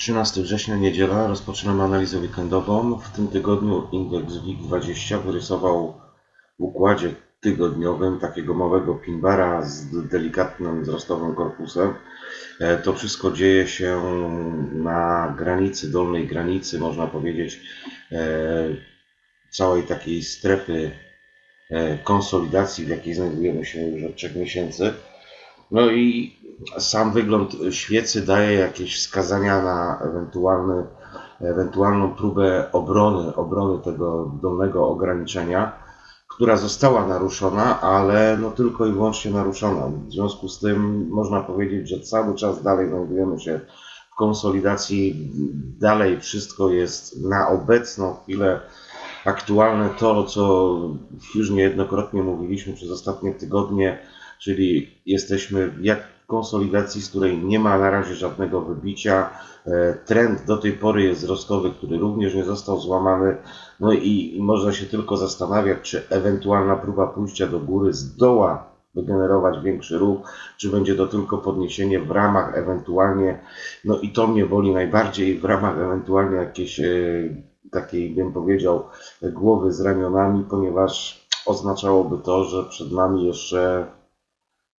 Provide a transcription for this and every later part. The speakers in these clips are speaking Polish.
13 września, niedziela, rozpoczynamy analizę weekendową. W tym tygodniu indeks WIG20 wyrysował w układzie tygodniowym takiego małego pinbara z delikatnym wzrostowym korpusem. E, To wszystko dzieje się na granicy, dolnej granicy, można powiedzieć, e, całej takiej strefy e, konsolidacji, w jakiej znajdujemy się już od 3 miesięcy. No i sam wygląd świecy daje jakieś wskazania na ewentualny, ewentualną próbę obrony, obrony tego dolnego ograniczenia, która została naruszona, ale no tylko i wyłącznie naruszona. W związku z tym można powiedzieć, że cały czas dalej znajdujemy się w konsolidacji. Dalej wszystko jest na obecną chwilę aktualne to, co już niejednokrotnie mówiliśmy przez ostatnie tygodnie, czyli jesteśmy jak konsolidacji, z której nie ma na razie żadnego wybicia. E, Trend do tej pory jest wzrostowy, który również nie został złamany. No i i można się tylko zastanawiać, czy ewentualna próba pójścia do góry zdoła wygenerować większy ruch, czy będzie to tylko podniesienie w ramach ewentualnie, no i to mnie boli najbardziej, w ramach ewentualnie jakiejś e, takiej, bym powiedział, głowy z ramionami, ponieważ oznaczałoby to, że przed nami jeszcze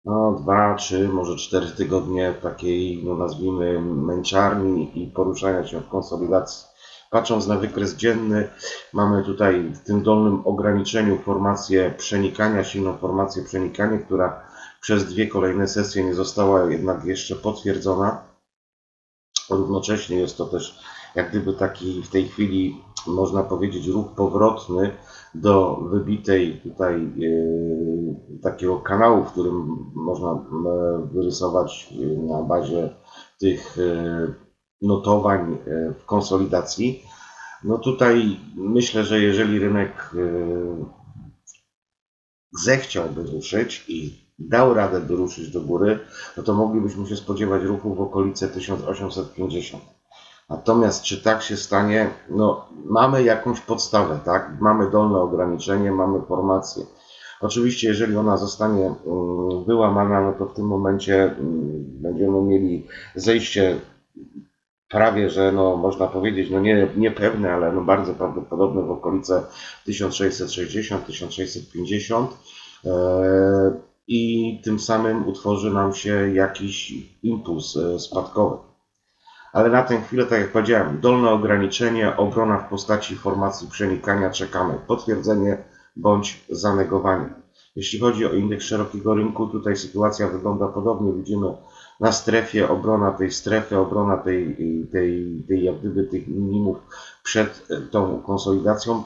no, dwa, trzy, może cztery tygodnie takiej, no nazwijmy, męczarni i poruszania się w konsolidacji. Patrząc na wykres dzienny, mamy tutaj w tym dolnym ograniczeniu formację przenikania, silną formację przenikania, która przez dwie kolejne sesje nie została jednak jeszcze potwierdzona. Równocześnie jest to też jak gdyby taki w tej chwili można powiedzieć ruch powrotny do wybitej tutaj e, takiego kanału, w którym można e, wyrysować e, na bazie tych notowań w konsolidacji. No tutaj myślę, że jeżeli rynek zechciałby ruszyć i dał radę by ruszyć do góry, no to moglibyśmy się spodziewać ruchu w okolice 1850. Natomiast czy tak się stanie? No, mamy jakąś podstawę, tak? Mamy dolne ograniczenie, mamy formację. Oczywiście, jeżeli ona zostanie mm, wyłamana, no to w tym momencie mm, będziemy mieli zejście prawie, że no, można powiedzieć, no nie, niepewne, ale no bardzo prawdopodobne w okolice 1660-1650 e, i tym samym utworzy nam się jakiś impuls e, spadkowy. Ale na tę chwilę, tak jak powiedziałem, dolne ograniczenie, obrona w postaci formacji przenikania, czekamy. Potwierdzenie bądź zanegowanie. Jeśli chodzi o indeks szerokiego rynku, tutaj sytuacja wygląda podobnie. Widzimy na strefie obrona tej strefy, obrona tej, tej, tej jak gdyby tych minimów przed tą konsolidacją,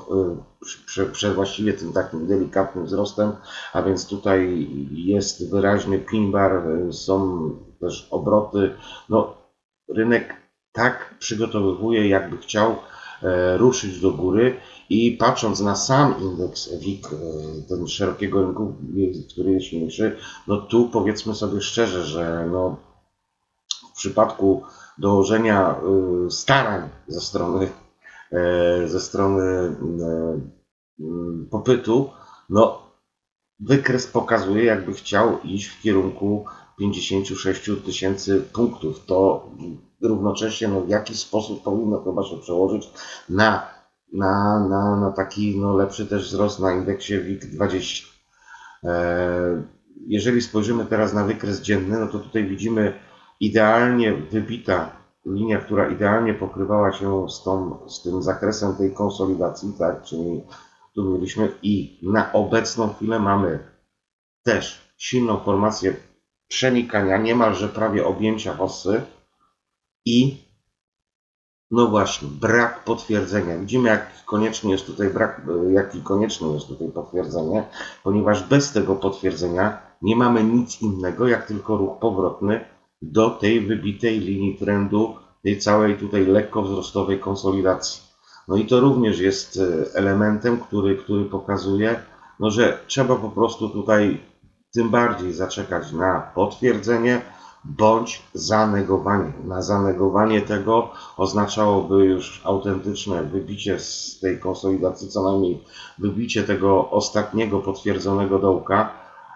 przed, przed właściwie tym takim delikatnym wzrostem, a więc tutaj jest wyraźny pin bar, są też obroty. No, rynek tak przygotowywuje, jakby chciał e, ruszyć do góry i patrząc na sam indeks WIG, e, ten szerokiego rynku, który jest silniejszy, no tu powiedzmy sobie szczerze, że no, w przypadku dołożenia starań ze strony, e, ze strony e, mm, popytu, no wykres pokazuje, jakby chciał iść w kierunku 56 tysięcy punktów. To równocześnie no, w jaki sposób powinno chyba się przełożyć na, na, na, na taki no, lepszy też wzrost na indeksie WIG20. E, Jeżeli spojrzymy teraz na wykres dzienny, no to tutaj widzimy idealnie wybita linia, która idealnie pokrywała się z, tą, z tym zakresem tej konsolidacji, tak, czyli tu mieliśmy i na obecną chwilę mamy też silną formację przenikania, niemalże prawie objęcia osy i no właśnie, brak potwierdzenia. Widzimy, jak konieczny jest tutaj brak, jaki konieczne jest tutaj potwierdzenie, ponieważ bez tego potwierdzenia nie mamy nic innego, jak tylko ruch powrotny do tej wybitej linii trendu, tej całej tutaj lekko wzrostowej konsolidacji. No i to również jest e, elementem, który, który pokazuje, no, że trzeba po prostu tutaj tym bardziej zaczekać na potwierdzenie bądź zanegowanie. Na zanegowanie tego oznaczałoby już autentyczne wybicie z tej konsolidacji, co najmniej wybicie tego ostatniego potwierdzonego dołka,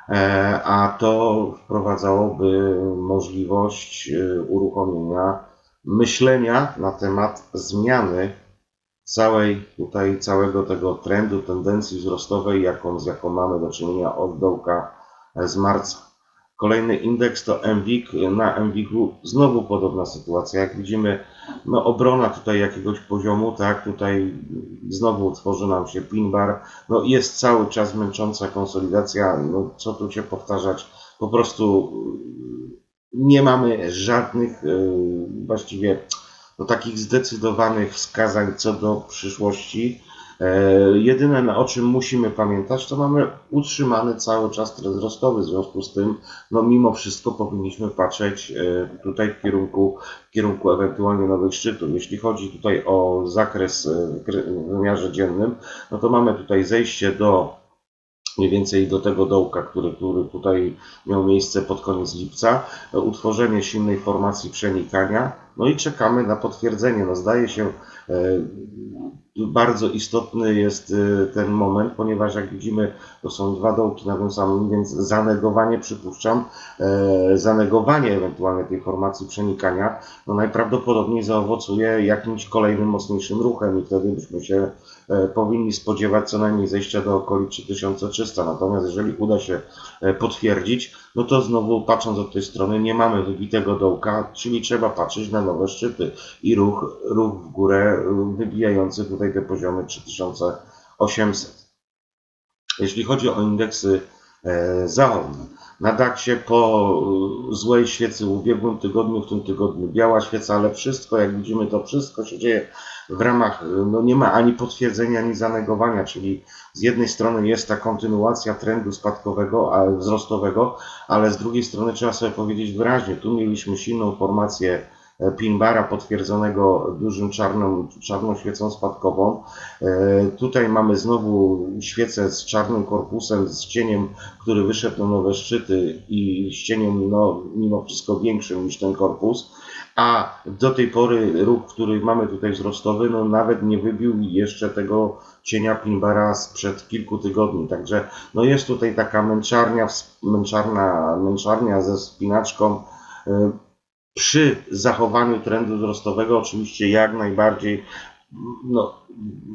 e, a to wprowadzałoby możliwość e, uruchomienia myślenia na temat zmiany całej tutaj całego tego trendu, tendencji wzrostowej, jaką, z jaką mamy do czynienia od dołka z marca. Kolejny indeks to MWIG. Na MWIG-u znowu podobna sytuacja. Jak widzimy, no obrona tutaj jakiegoś poziomu, tak, tutaj znowu utworzy nam się pin bar. No jest cały czas męcząca konsolidacja, no co tu się powtarzać, po prostu nie mamy żadnych yy, właściwie no, takich zdecydowanych wskazań co do przyszłości. E, Jedyne, o czym musimy pamiętać, to mamy utrzymany cały czas trend wzrostowy. W związku z tym, no mimo wszystko powinniśmy patrzeć e, tutaj w kierunku, w kierunku ewentualnie nowych szczytów. Jeśli chodzi tutaj o zakres e, w wymiarze dziennym, no to mamy tutaj zejście do mniej więcej do tego dołka, który, który tutaj miał miejsce pod koniec lipca, utworzenie silnej formacji przenikania, no i czekamy na potwierdzenie. No zdaje się, bardzo istotny jest e, ten moment, ponieważ jak widzimy, to są dwa dołki na tym samym, więc zanegowanie, przypuszczam, e, zanegowanie ewentualnie tej formacji przenikania, no najprawdopodobniej zaowocuje jakimś kolejnym mocniejszym ruchem i wtedy byśmy się e, powinni spodziewać co najmniej zejścia do okolic 3300. Natomiast jeżeli uda się e, potwierdzić, no to znowu patrząc od tej strony nie mamy wybitego dołka, czyli trzeba patrzeć na nowe szczyty i ruch, ruch w górę e, wybijający tutaj te poziomy 3800. Jeśli chodzi o indeksy e, zachodnie, na DAX-ie po e, złej świecy w ubiegłym tygodniu, w tym tygodniu biała świeca, ale wszystko, jak widzimy, to wszystko się dzieje w ramach, e, no nie ma ani potwierdzenia, ani zanegowania, czyli z jednej strony jest ta kontynuacja trendu spadkowego, wzrostowego, ale z drugiej strony trzeba sobie powiedzieć wyraźnie, tu mieliśmy silną formację e, Pinbara potwierdzonego dużym czarną, czarną świecą spadkową. E, Tutaj mamy znowu świecę z czarnym korpusem, z cieniem, który wyszedł na nowe szczyty i z cieniem no, mimo wszystko większym niż ten korpus. A do tej pory ruch, który mamy tutaj wzrostowy, no nawet nie wybił jeszcze tego cienia Pinbara sprzed kilku tygodni. Także no jest tutaj taka męczarnia, męczarnia ze spinaczką. Przy zachowaniu trendu wzrostowego oczywiście jak najbardziej no,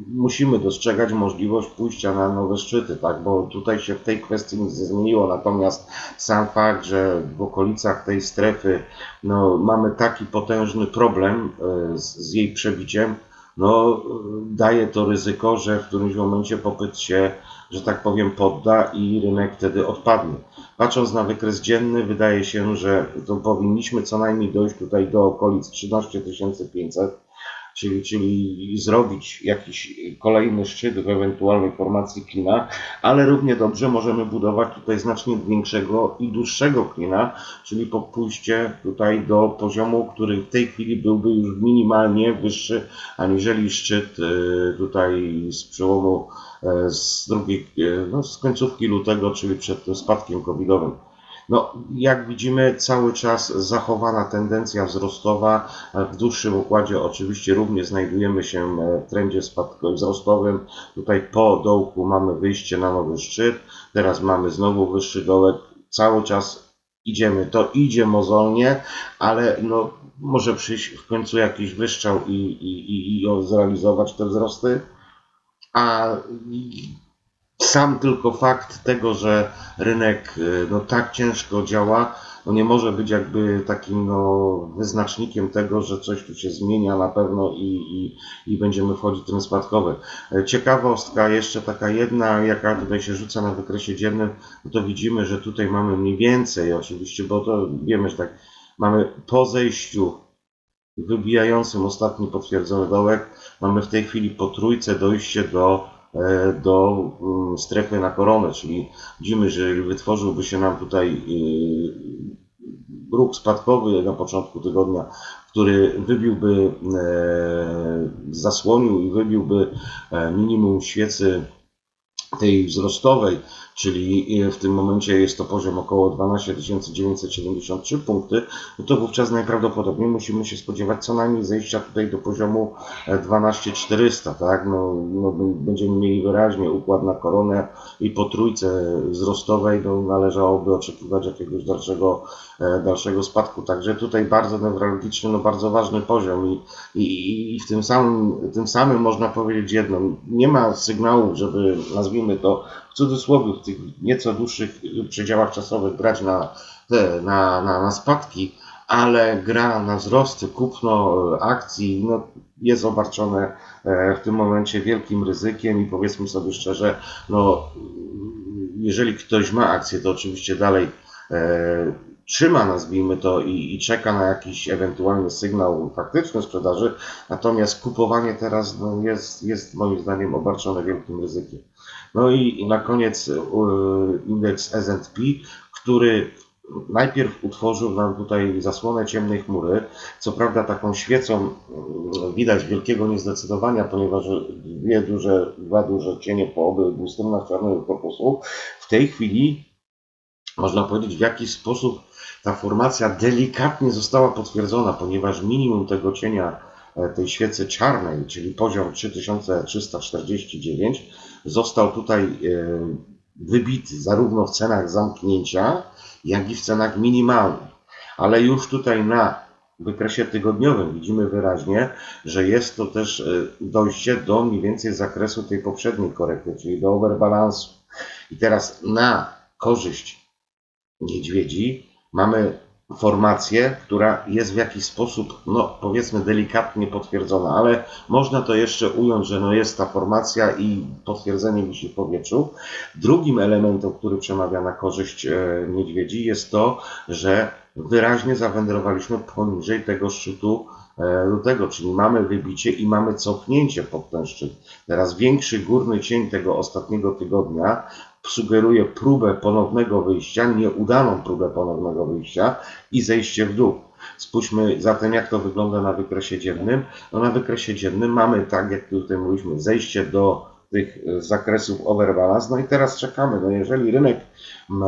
musimy dostrzegać możliwość pójścia na nowe szczyty, tak? bo tutaj się w tej kwestii nic nie zmieniło. Natomiast sam fakt, że w okolicach tej strefy no, mamy taki potężny problem e, z, z jej przebiciem, no, daje to ryzyko, że w którymś momencie popyt się, że tak powiem, podda i rynek wtedy odpadnie. Patrząc na wykres dzienny, wydaje się, że to powinniśmy co najmniej dojść tutaj do okolic 13 500 czyli, czyli zrobić jakiś kolejny szczyt w ewentualnej formacji klina, ale równie dobrze możemy budować tutaj znacznie większego i dłuższego klina, czyli po pójście tutaj do poziomu, który w tej chwili byłby już minimalnie wyższy aniżeli szczyt e, tutaj z przełomu e, z drugiej, e, no z końcówki lutego, czyli przed tym spadkiem covidowym. No, jak widzimy, cały czas zachowana tendencja wzrostowa. W dłuższym układzie oczywiście również znajdujemy się w trendzie wzrostowym. Tutaj po dołku mamy wyjście na nowy szczyt. Teraz mamy znowu wyższy dołek. Cały czas idziemy. To idzie mozolnie, ale no, może przyjść w końcu jakiś wyszczał i, i, i, i zrealizować te wzrosty. A sam tylko fakt tego, że rynek y, no, tak ciężko działa, no, nie może być jakby takim no, wyznacznikiem tego, że coś tu się zmienia na pewno i, i, i będziemy wchodzić w ten spadkowy. E, Ciekawostka jeszcze taka jedna, jaka tutaj się rzuca na wykresie dziennym, no to widzimy, że tutaj mamy mniej więcej oczywiście, bo to wiemy, że tak mamy po zejściu wybijającym ostatni potwierdzony dołek, mamy w tej chwili po trójce dojście do do mm, strefy na koronę, czyli widzimy, że wytworzyłby się nam tutaj y, ruch spadkowy na początku tygodnia, który wybiłby, e, zasłonił i wybiłby e, minimum świecy tej wzrostowej, czyli e, w tym momencie jest to poziom około 12 973 punkty, to wówczas najprawdopodobniej musimy się spodziewać co najmniej zejścia tutaj do poziomu e, 12 400, tak? No, no, będziemy mieli wyraźnie układ na koronę i po trójce wzrostowej no, należałoby oczekiwać jakiegoś dalszego, e, dalszego spadku. Także tutaj bardzo newralgiczny, no bardzo ważny poziom i, i, i w tym samym, tym samym można powiedzieć jedno, nie ma sygnałów, żeby nazwijmy to w cudzysłowie w tych nieco dłuższych przedziałach czasowych grać na, te, na, na, na spadki, ale gra na wzrosty, kupno e, akcji no, jest obarczone e, w tym momencie wielkim ryzykiem i powiedzmy sobie szczerze, no, jeżeli ktoś ma akcję, to oczywiście dalej e, trzyma, nazwijmy to, i, i czeka na jakiś ewentualny sygnał faktyczny sprzedaży, natomiast kupowanie teraz no, jest, jest moim zdaniem obarczone wielkim ryzykiem. No i, i na koniec e, indeks S&P, który najpierw utworzył nam tutaj zasłonę ciemnej chmury. Co prawda taką świecą mm, widać wielkiego niezdecydowania, ponieważ dwie duże, dwa duże cienie po obu stronach czarnego korpusu. W tej chwili można powiedzieć w jakiś sposób ta formacja delikatnie została potwierdzona, ponieważ minimum tego cienia e, tej świecy czarnej, czyli poziom 3349 został tutaj e, wybity zarówno w cenach zamknięcia, jak i w cenach minimalnych. Ale już tutaj na wykresie tygodniowym widzimy wyraźnie, że jest to też e, dojście do mniej więcej zakresu tej poprzedniej korekty, czyli do overbalansu. I teraz na korzyść niedźwiedzi mamy formację, która jest w jakiś sposób, no powiedzmy delikatnie potwierdzona, ale można to jeszcze ująć, że no jest ta formacja i potwierdzenie wisi w powietrzu. Drugim elementem, który przemawia na korzyść e, niedźwiedzi jest to, że wyraźnie zawędrowaliśmy poniżej tego szczytu e, lutego, czyli mamy wybicie i mamy cofnięcie pod ten szczyt. Teraz większy górny cień tego ostatniego tygodnia sugeruje próbę ponownego wyjścia, nieudaną próbę ponownego wyjścia i zejście w dół. Spójrzmy zatem, jak to wygląda na wykresie dziennym. No, na wykresie dziennym mamy, tak jak tutaj mówiliśmy, zejście do tych e, zakresów overbalance. No i teraz czekamy. No jeżeli rynek m,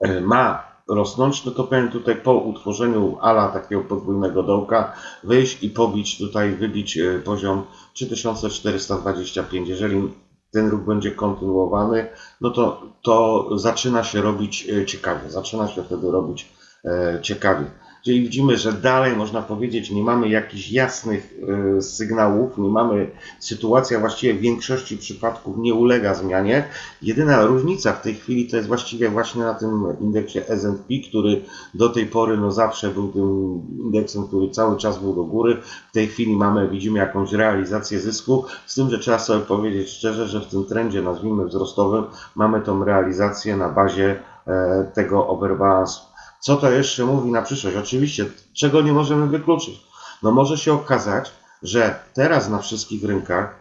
e, ma rosnąć, no to powinien tutaj po utworzeniu ala takiego podwójnego dołka wyjść i pobić tutaj, wybić e, poziom 3425. Jeżeli ten ruch będzie kontynuowany, no to, to zaczyna się robić e, ciekawie. Zaczyna się wtedy robić e, ciekawie. Czyli widzimy, że dalej można powiedzieć, nie mamy jakichś jasnych e, sygnałów, nie mamy, sytuacja właściwie w większości przypadków nie ulega zmianie. Jedyna różnica w tej chwili to jest właściwie właśnie na tym indeksie S&P, który do tej pory no zawsze był tym indeksem, który cały czas był do góry. W tej chwili mamy, widzimy jakąś realizację zysku, z tym, że trzeba sobie powiedzieć szczerze, że w tym trendzie, nazwijmy wzrostowym, mamy tą realizację na bazie e, tego overbalansu. Co to jeszcze mówi na przyszłość? Oczywiście, czego nie możemy wykluczyć? No może się okazać, że teraz na wszystkich rynkach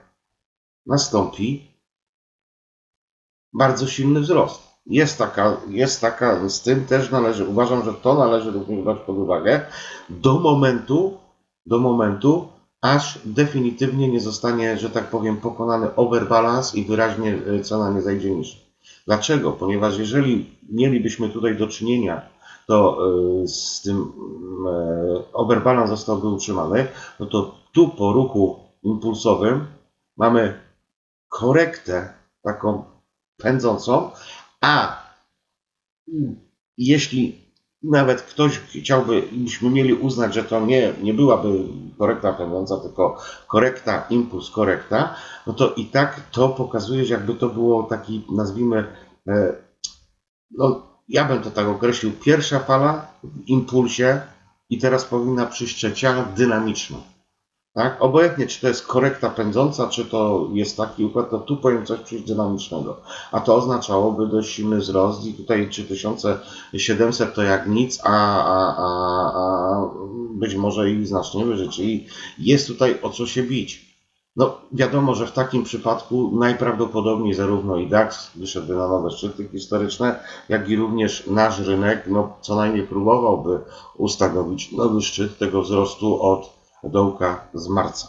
nastąpi bardzo silny wzrost. Jest taka, jest taka, z tym też należy, uważam, że to należy również brać pod uwagę do momentu, do momentu, aż definitywnie nie zostanie, że tak powiem, pokonany overbalance i wyraźnie e, cena nie zajdzie niżej. Dlaczego? Ponieważ jeżeli mielibyśmy tutaj do czynienia to e, z tym e, overbalance zostałby utrzymany, no to tu po ruchu impulsowym mamy korektę taką pędzącą, a jeśli nawet ktoś chciałby, byśmy mieli uznać, że to nie, nie byłaby korekta pędząca, tylko korekta, impuls, korekta, no to i tak to pokazuje, że jakby to było taki, nazwijmy, e, no ja bym to tak określił, pierwsza fala w impulsie i teraz powinna przyjść trzecia, dynamiczna. Tak? Obojętnie, czy to jest korekta pędząca, czy to jest taki układ, to tu powinien coś przyjść dynamicznego. A to oznaczałoby dość silny wzrost i tutaj 3700 to jak nic, a, a, a, a być może i znacznie wyżej. Czyli jest tutaj o co się bić. No wiadomo, że w takim przypadku najprawdopodobniej zarówno i DAX wyszedłby na nowe szczyty historyczne, jak i również nasz rynek no, co najmniej próbowałby ustanowić nowy szczyt tego wzrostu od dołka z marca.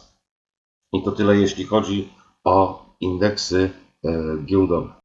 I to tyle jeśli chodzi o indeksy e, giełdowe.